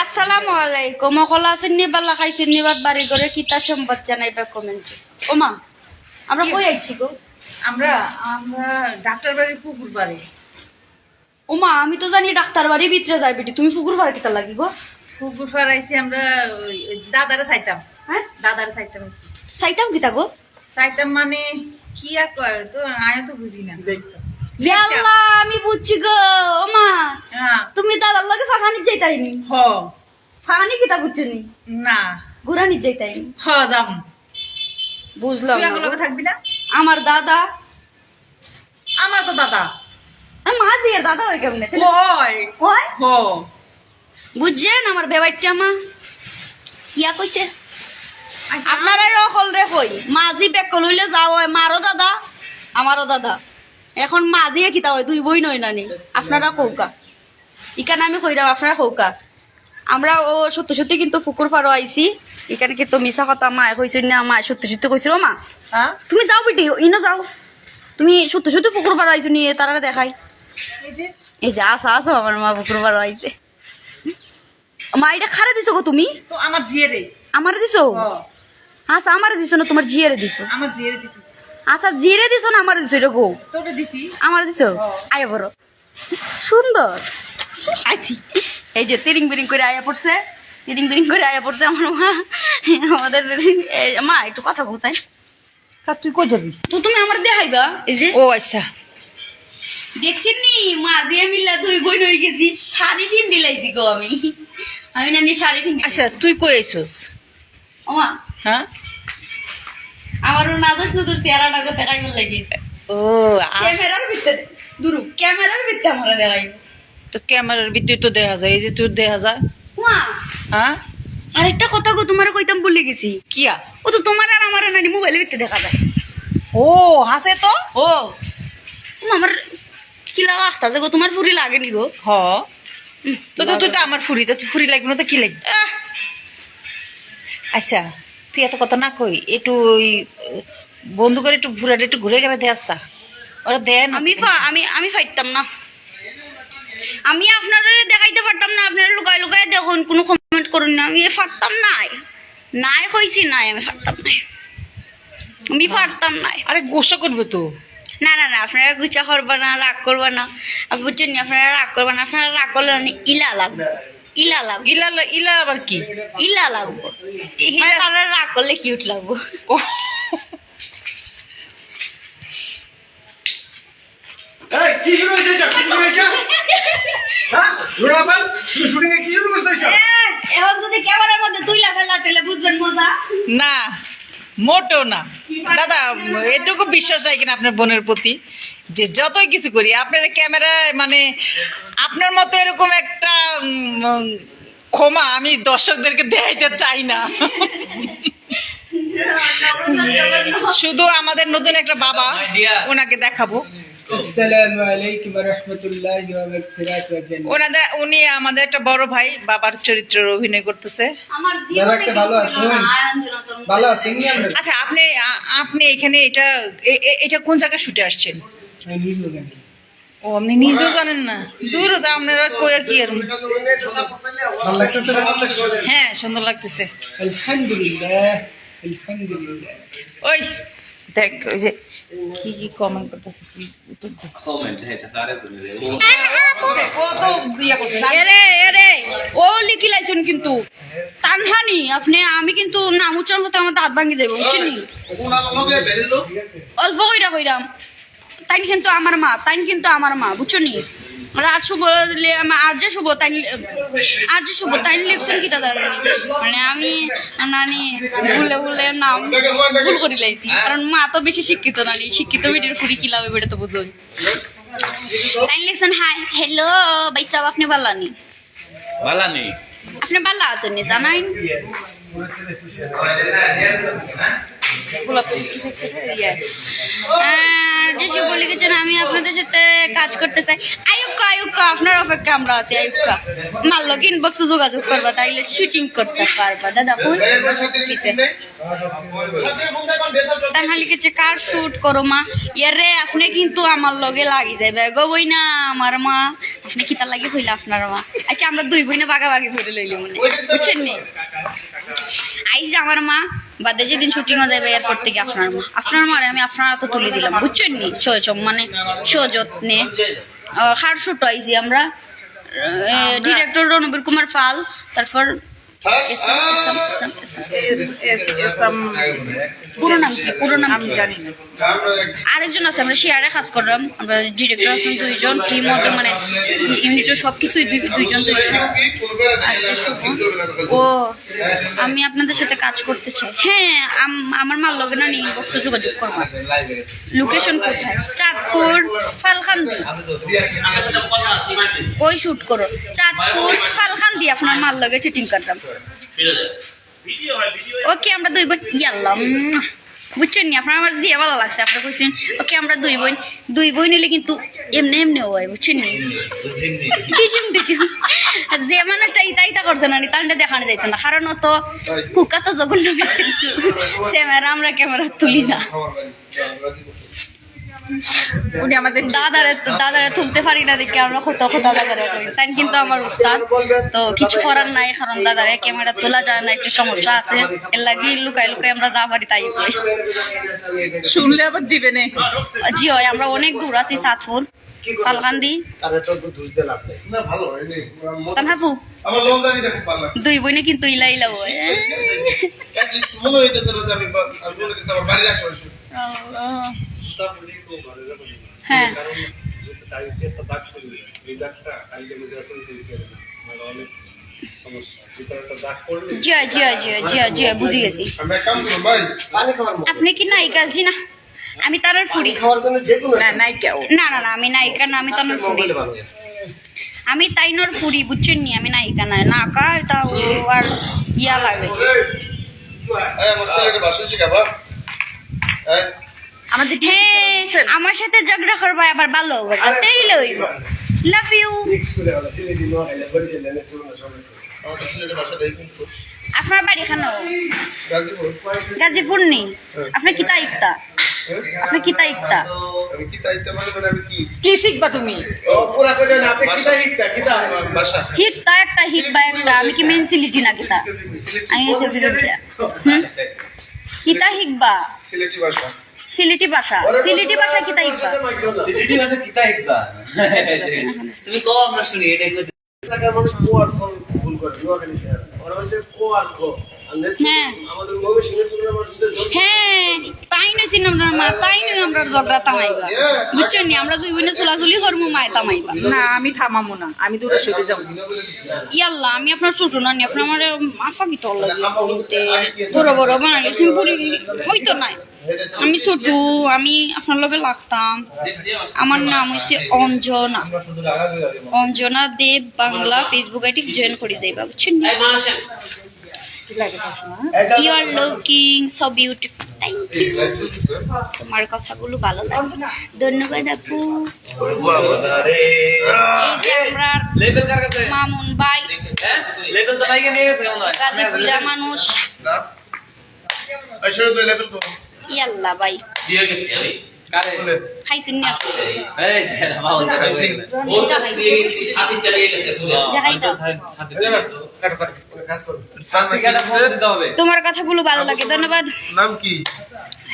আসসালামু আলাইকুম। অকলা চিনি বালা খাই চিনি বাদ বাড়ি করে কিতা সম্পদ জানাইবা কমেন্টে ওমা আমরা কই আইছি গো? আমরা আমরা ডাক্তার বাড়ির পুকুর বাড়ি। ওমা আমি তো জানি ডাক্তার বাড়ি ভিতরে যাই বেটি তুমি ফুকুর ভাড়া কিতা লাগি গো? পুকুর পাড়াইছি আমরা দাদারে চাইতাম। হ্যাঁ? দাদারে চাইতাম। চাইতাম কিতা গো? চাইতাম মানে কি আর কয় তো আমি তো বুঝি না। দেখতাম। আল্লাহ আমি বুঝছি গো ওমা হ্যাঁ। তুমি দাদার লগে ফাঁকানি যাইতাইনি হ। ফাঁকানি কিতা বুঝছনি না? ঘুরানি যাইতাইনি হ যাম। বুঝলাম। লগে থাকবি না? আমার দাদা। আমার তো দাদা। মা দিয়ে দাদা হয় কেমনে? হয়। হয়? হ। বুঝছেন আমার বেবাইটা মা? কিয়া কইছে? আচ্ছা, আপনারা রকল রে কই মাঝি বেক লইলে যাও মারও দাদা আমারও দাদা। এখন মাঝিয়ে কিতা হয় দুই বই নয় নানি। আপনারা কৌকা। ইকানে আমি কইরাম আপনারা কৌকা। আমরা ও সত্যি সত্যি কিন্তু ফুকুর ফারো আইছি। এখানে কিন্তু মিশা কথা মা কইছে না মা সত্যি সত্যি কইছিল মা। হ্যাঁ? তুমি যাও বেটি ইনো যাও। তুমি সত্যি সত্যি ফুকুর ফারো আইছো নিয়ে তারা দেখাই। এই যে। এই যে আসা আসো আমার মা ফুকুর ফারো আইছে। মা এটা খারে দিছো গো তুমি? তো আমার জিয়ে রে আমারে দিছো? হ। আচ্ছা আমারে দিছো না তোমার জিয়ারে দিছো? আমার জিয়ে রে দিছি। আচ্ছা জিরে দিছো না আমার দিছো? এটা গো। তোকে দিছি। আমার দিছো। আয়া বড় সুন্দর। আইছি। এই যে তিরিং বিরিং করে আয়া পড়ছে। তিরিং বিরিং করে আয়া পড়ছে আমার মা। আমাদের মা একটু কথা বলতাই তা তুই কই যাবি? তো তুমি আমার দেখাইবা এই যে। ও আচ্ছা। দেখছেন? নি মা যে মিল্লা দুই বোন হয়ে গেছি। শাড়ি পিন দিলাইছি গো আমি। আমি নানি শাড়ি পিন আচ্ছা তুই কই আইছস? ওমা হ্যাঁ? আমারও নাদস নদুর চেহারাটা করতে দেখাইবার লাগিয়েছে ও ক্যামেরার ভিতরে দুরু ক্যামেরার ভিতরে আমরা দেখাই। তো ক্যামেরার ভিতরে তো দেখা যায় এই যে তোর দেখা যায়। হ্যাঁ। আরেকটা কথা গো তোমার কইতাম ভুলে গেছি। কিয়া? ও তো তোমার আর আমার নানি মোবাইলের ভিতরে দেখা যায়। ও হাসে তো? ও। আমার কি লাগা আসতা যে গো তোমার ফুরি লাগেনি গো। হ। তো তো আমার ফুরি তো ফুরি লাগবে না তো কি লাগবে? আচ্ছা। তুই এত কথা না কই একটু ওই বন্ধু করে একটু ঘুরে একটু ঘুরে গেলে দে আসা ওরা দেয় না। আমি আমি আমি ফাইতাম না। আমি আপনাদের দেখাইতে পারতাম না আপনারা লুকায় লুকায় দেখুন কোনো কমেন্ট করুন না। আমি ফাটতাম নাই। নাই কইছি নাই আমি ফাটতাম নাই। আমি ফাটতাম নাই। আরে গোসা করবে তো। না না না আপনারা গুচা করবা না রাগ করবা না। বুঝছেন আপনারা রাগ করবা না আপনারা রাগ করলে ইলা লাগবে। ইলা লাগবে। ইলা ইলা আবার কি? ইলা লাগবো। মানে তারা রাগ করলে কিউট লাগবো। কি শুরু হয়েছে কি শুরু হয়েছে? হ্যাঁ? রোনাবাল তুমি শুটিং এ কি শুরু করছ এখন যদি ক্যামেরার মধ্যে তুই ফেলা তাহলে বুঝবেন মজা। না। মোটেও না। দাদা এটুকু বিশ্বাস হয় কিনা আপনার বোনের প্রতি? যে যতই কিছু করি আপনার ক্যামেরায় মানে আপনার মতো এরকম একটা ক্ষমা আমি দর্শকদেরকে দেখাইতে চাই না। শুধু আমাদের নতুন একটা বাবা ওনাকে দেখাবো। ওনাদের উনি আমাদের একটা বড় ভাই বাবার চরিত্রের অভিনয় করতেছে। আচ্ছা আপনি আপনি এখানে এটা এটা কোন জায়গায় শুটে আসছেন? ও আপনি নিজেও জানেন না? দূর তো আপনারা কয়ে কি আর? ভালো লাগতেছে না? হ্যাঁ সুন্দর লাগতেছে। আলহামদুলিল্লাহ আলহামদুলিল্লাহ। ওই দেখ ওই যে কি কি কমেন্ট করতেছে তুই? উত্তর দে। Comment heter ਸਾਰੇ দুনিয়া ও তো দিয়া এরে ও লিখি লাইছেন কিন্তু। তানহানি আপনি আমি কিন্তু নাম উচ্চারণ করতে আমার দাঁত ভাঙি দেবো বুঝছেন নি? অল্প কইরা কইরাম। তাই কিন্তু আমার মা তাই কিন্তু আমার মা বুঝছ নি? রাত শুভ আর যে শুভ তাই আর যে শুভ তাই লিখছেন কিটা দাঁড়ানি মানে আমি নানি ভুলে ভুলে নাম ভুল করি লাইছি। কারণ মা তো বেশি শিক্ষিত নানি শিক্ষিত মেয়েদের ফুরি কি লাভে বেটা তো বুঝোই তাই লিখছেন হাই হ্যালো বাইসাব আপনি বালানি বালা নেই আপনি ভালো আছেন নি জানাইন। আর যে শুভ লিখেছেন আমি আপনাদের সাথে কাজ করতে চাই। আয়ুক্কা আয়ুক্কা আপনার অপেক্ষা আমরা আছি আয়ুক্কা মারলো ইনবক্সে যোগাযোগ করবা, তাইলে শুটিং করতে পারবা। দাদা ফোন তাহলে লিখেছে কার শুট করো, মা? আপনি কিন্তু আমার লগে লাগি যাবে গো বই না আমার মা। আপনি কিতা লাগি হইলে আপনার মা? আচ্ছা আমরা দুই বইনে বাগাবাগি ধরে লইলি মনে বুঝছেন নি? আইস আমার মা, বাদে যেদিন শুটিং হয়ে যাবে এরপর থেকে আপনার মা। আপনার মারে আমি আপনার তো তুলে দিলাম। বুঝছেন নি? মানে সযত্নে হার টয়জি আমরা। ডিরেক্টর রণবীর কুমার পাল তারপর পুরো নাম কি? পুরো নাম আমি জানি না। আরেকজন আছে আমরা শেয়ারে কাজ করলাম। আমরা ডিরেক্টর আছেন দুইজন টিম মধ্যে মানে ইউনিটের সব কিছুই দুইজন দুইজন। ও আমি আপনাদের সাথে কাজ করতে চাই। হ্যাঁ আম- আমার মাল লগে না বক্সে যোগাযোগ করব। লোকেশন কোথায়? চাঁদপুর ফালখান্দি। কই শুট করো। চাঁদপুর ফালখান্দি আপনার মাল লগে চিটিং করতাম। ওকে আমরা দুই বোন ইয়াল্লা উম, বুঝছেন নি? আপনার আমার দিয়ে ভালো লাগছে আপনার বলছেন ওকে আমরা দুই বোন দুই বোন হলে কিন্তু এমনি এমনি হয় বুঝছেন ডিজুম আর যে মানুষটা ইতা ইতা করছে না তাহলে দেখানো যাইত না। কারণ ও তো কুকা তো জঘন্য ক্যামেরা আমরা ক্যামেরা তুলি না। উনি আমাদের দাদারে দাদারে তুলতে পারি না দেখে আমরা কত কত দাদারে করি তাই কিন্তু আমার উস্তাদ। তো কিছু করার নাই কারণ দাদারে ক্যামেরা তোলা যায় না একটু সমস্যা আছে। এর লাগি লুকাই লুকাই আমরা যা পারি তাই শুনলে আবার দিবে না। জি হয় আমরা অনেক দূর আছি সাতপুর। ফালকান্দি। তানহাফু। দুই বোনে কিন্তু ইলা ইলা হয় least মনে হইতেছে আমি বা- আমি হ্যাঁ। জি হয় জি হয় জি হয় জি হয় জি হয় বুঝে গেছি। আমি এক কাম করব, ভাই। আপনি কি নায়িকা? জি না। আমি তার ফুড়ি। না না না না আমি নায়িকা না আমি তার ফুড়ি। আমি তাইনর ফুড়ি বুঝছেন নি? আমি নায়িকা না। নাকা তা ও আর ইয়া লাগে। এই, আমার ছেলেকে ভাষা শিখাবা? এই, আমাদের হ্যাঁ আমার সাথে ঝগড়া করবা আবার ভালো তাই লইব লাভ ইউ আপনার বাড়ি খানো গাজীপুর। নেই। আপনি কিতা ইকতা হ্যাঁ? আপনি কিতা ইকতা আমি কি তাইতে মানে মানে আমি কি? কি শিখবা তুমি? ভাষা। হিকতা একটা হিকবা একটা। আমি কি মেন সিলিটি না কিতা আমি এসে কিতা হিকবা? সিলেটি ভাষা। সিলেটি ভাষা সিলেটি ভাষা কিতা হিকবা দিদি ভাষা কিতা একবার তুমি কও আমরা শুনি এটা একটু মানুষ ও আর ফল ভুল করে নোয়াখালী স্যার ওরা হচ্ছে ও আর নেত্রী হ্যাঁ। আমাদের মানুষ হ্যাঁ তাই আমরা মা তাই আমরা ঝগড়া তামাইবা বুঝছেন নি আমরা দুই বোনে চলাচলি করব মায় তামাইবা না আমি থামামো না আমি দূরে সরে যাব। ইয়াল্লা আমি আপনার ছোট নানি আপনার আমার আফা কি তল লাগে বলতে বড় বড় বানালে তুমি পুরি ওই তো নাই আমি ছোট আমি আপনার লগে লাগতাম। আমার নাম হচ্ছে Anjana. Anjana Deb Bangla facebook ID join করে যাইবা বুঝছেন you are looking so beautiful thank you তোমার কথাগুলো ভালো লাগে। ধন্যবাদ আপু। মামুন ভাই গাজীপুরা মানুষ। ইয়াল্লা ভাই দিয়ে গেছি আমি কারে খাইছেন না এই। ও তো দিয়ে গেছি সাথে চলে গেছে সাথে তোমার কথাগুলো ভালো লাগে ধন্যবাদ নাম কি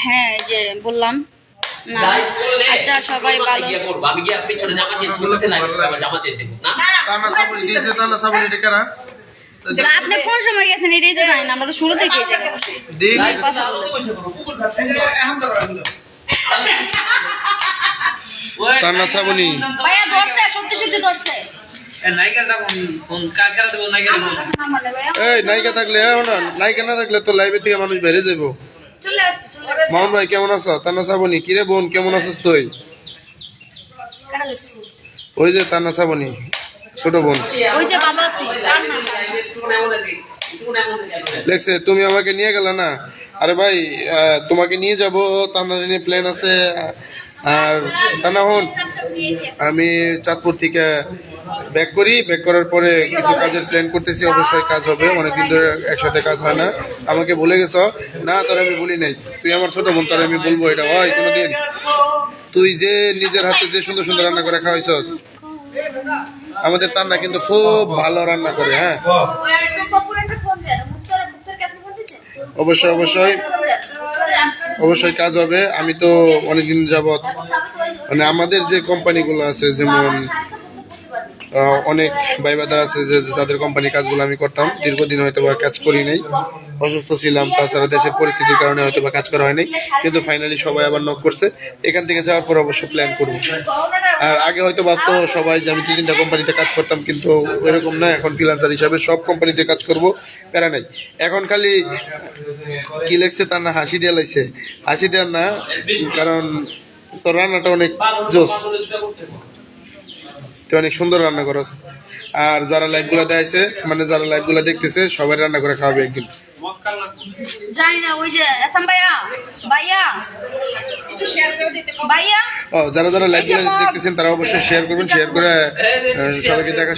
হ্যাঁ যে বললাম না আচ্ছা সবাই ভালো আমি গিয়ে পিছনে জামা চেঞ্জ করতে লাইক জামা চেঞ্জ দেখো না তানা সাবুনি দিয়েছে তানা সাবুনি এটা কারা না, আপনি কোন সময় গেছেন? এটাই তো জানি না আমরা তো শুরু থেকে তান্না শ্রাবণী। ভাইয়া ধরছে সত্যি সত্যি ধরছে। এই নায়িকা থাকলে হ্যাঁ না নায়িকা না থাকলে তো লাইভের থেকে মানুষ বেড়ে যাব চলে আসছে মামুন ভাই কেমন আছো? তান্না সাবনি কিরে বোন কেমন আছিস তুই? ওই যে তান্না সাবনি ছোট বোন। ওই যে ভালো আছি লেখছে তুমি আমাকে নিয়ে গেলে না? আরে ভাই তোমাকে নিয়ে যাব তান্নারি নিয়ে প্ল্যান আছে। আর তান্না হন আমি চাঁদপুর থেকে ব্যাক করি। ব্যাক করার পরে কিছু কাজের প্ল্যান করতেছি। অবশ্যই কাজ হবে অনেকদিন ধরে একসাথে কাজ হয় না। আমাকে বলে গেছ? না তোর আমি বলি নাই। তুই আমার ছোট বোন তোর আমি বলব এটা। হয় কোনোদিন। তুই যে নিজের হাতে যে সুন্দর সুন্দর রান্না করে খাওয়াইছস আমাদের তান্না কিন্তু খুব ভালো রান্না করে হ্যাঁ। অবশ্যই অবশ্যই। অবশ্যই কাজ হবে। আমি তো অনেকদিন যাবৎ মানে আমাদের যে কোম্পানিগুলো আছে, যেমন অনেক ভাই আছে যে যাদের কোম্পানি কাজগুলো আমি করতাম। দীর্ঘদিন হয়তো কাজ করি নাই। অসুস্থ ছিলাম, তাছাড়া দেশের পরিস্থিতির কারণে হয়তো বা কাজ করা হয়নি, কিন্তু ফাইনালি সবাই আবার নক করছে। এখান থেকে যাওয়ার পর অবশ্যই প্ল্যান করব। আর আগে হয়তো ভাবতো সবাই যে আমি তিন তিনটা কোম্পানিতে কাজ করতাম, কিন্তু এরকম না, এখন ফ্রিলান্সার হিসাবে সব কোম্পানিতে কাজ করব, প্যারা নাই। এখন খালি কি লেগছে তার না, হাসি দেওয়া লাগছে। হাসি দেওয়ার না, কারণ তোর রান্নাটা অনেক জোস। তুই অনেক সুন্দর রান্না করস। আর যারা লাইভগুলা দেখাইছে মানে যারা লাইভগুলা দেখতেছে, সবাই রান্না করে খাওয়াবে একদিন। জানি না ওই যে আসাম ভাইয়া ভাইয়া ভাইয়া। যারা যারা লাইভ দেখতেছেন তারা অবশ্যই শেয়ার করবেন শেয়ার করে সবাইকে দেখা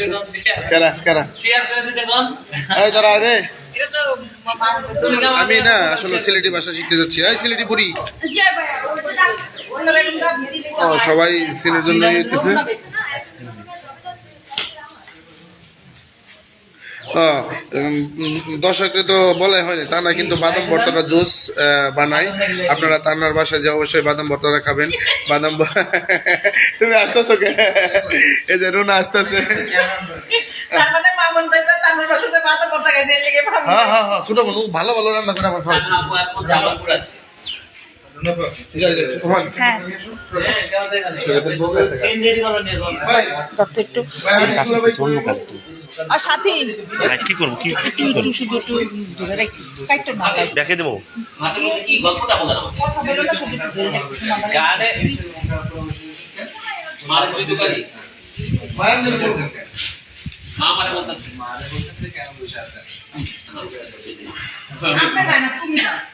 কারা কারা? এই দাঁড়া রে। আমি না আসলে সিলেটি ভাষা শিখতে যাচ্ছি। এই সিলেটি পুরি। সবাই সিনের জন্য হইতেছে দর্শককে তো বলাই হয়নি তা না কিন্তু বাদাম ভর্তাটা জুস বানাই আপনারা তান্নার বাসায় যে অবশ্যই বাদাম ভর্তাটা খাবেন। বাদাম তুমি আসতেছো কে? এই যে রুনা আসতেছে। মানে। হ্যাঁ হ্যাঁ হ্যাঁ ছোট বোন ভালো ভালো রান্না করে আমার খাওয়াচ্ছে কি করব কি দেখে দেবো হাতে বসে কি গল্পটা বলেন আমাকে কথা বলো না শুধু একটু দূরে রাখি। গানে মারে তুই তো পারি ভাই, আমি বলছি। মা মারে বলতাছে যান তুমি যাও।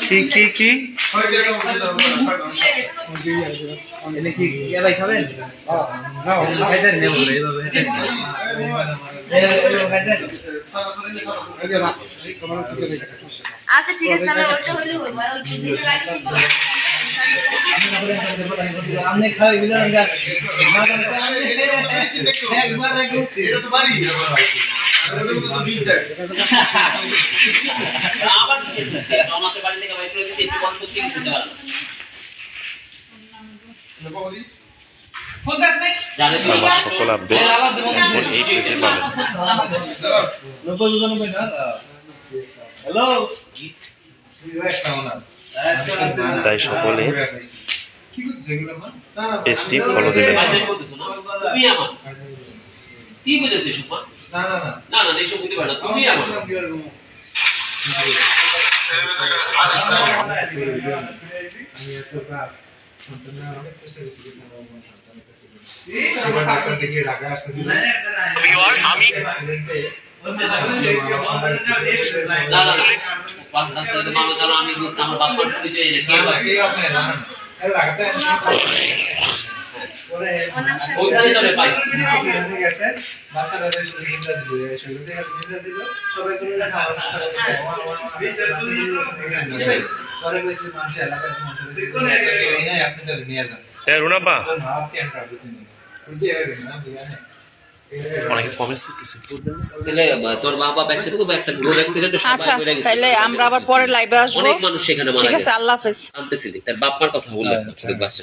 কি কি কি? কি খাবেন? খাইতেন। আচ্ছা ঠিক আছে তাহলে ওইটা হইলে ওই আপনি খাই তো আবার আমাদের বাড়ি থেকে বাইরে গেছে একটু কম সত্যি কিছু সকল আপডেট এই পেজে পাবেন তাই সকলে পেজটি ফলো দেবেন কি বুঝেছিস না না না। না না এইসব বুঝতে পারে না তুমি আমার আমি আমার না। রুনাপা। অনেকে করতেছে। তাহলে তোর মা বাবা অ্যাক্সিডেন্ট করবে একটা অ্যাক্সিডেন্টে আচ্ছা তাহলে আমরা আবার পরে লাইভে আসব। অনেক মানুষ সেখানে মারা ঠিক আছে গেছে। আল্লাহ হাফেজ। আনতেছিলি তার বাপ মার কথা করছিল বাস